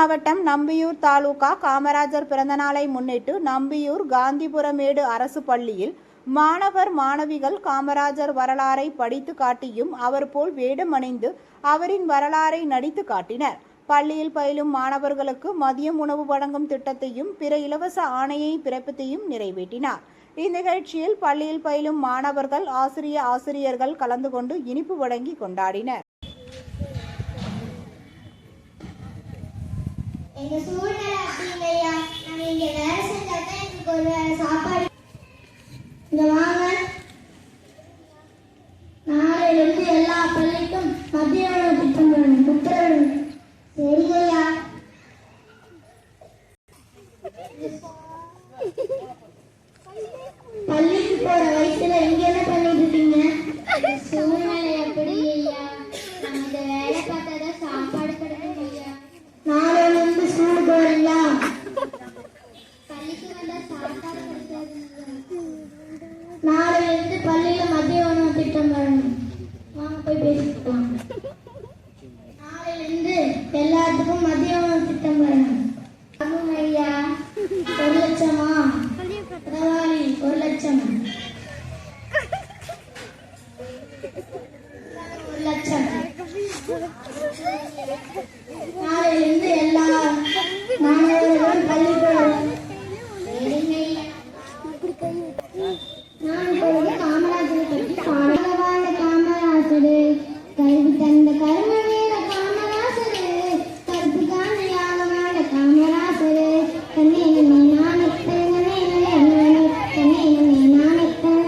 மாவட்டம் நம்பியூர் தாலுகா காமராஜர் பிறந்தநாளை முன்னிட்டு நம்பியூர் காந்திபுரமேடு அரசு பள்ளியில் மாணவர் மாணவிகள் காமராஜர் வரலாறை படித்து காட்டியும் அவர் போல் வேடமணிந்து அவரின் வரலாறை நடித்து காட்டினர். பள்ளியில் பயிலும் மாணவர்களுக்கு மதியம் உணவு வழங்கும் திட்டத்தையும் பிற இலவச ஆணையை பிறப்பித்தையும் நிறைவேற்றினார். இந்நிகழ்ச்சியில் பள்ளியில் பயிலும் மாணவர்கள் ஆசிரிய ஆசிரியர்கள் கலந்து கொண்டு இனிப்பு வழங்கி கொண்டாடினர். எங்க சூழ்நிலை அப்படிங்கய்யா. நாங்க இங்க வேலை செஞ்சா தான் எங்களுக்கு ஒரு வேளை சாப்பாடு. இங்க வாங்க. நாளையிலிருந்து எல்லா பள்ளிக்கும் மத்திய உணவு திட்டம் வேணும் உத்தரவு சரிங்கய்யா. பள்ளிக்கு போற வயசுல இங்க என்ன பண்ணிட்டு இருக்கீங்க? நாளையில இருந்து பள்ளியில மதிய உணவு திட்டம் வரணும். வாங்க போய் பேசிக்கலாம் நாளையிலிருந்து எல்லாத்துக்கும் மதிய உணவு திட்டம் வரணும். ஆமாம் ஐயா. ஒரு லட்சமா? பரவாயில்லை ஒரு லட்சம்? ஒரு லட்சம். 帰りたいんだ帰る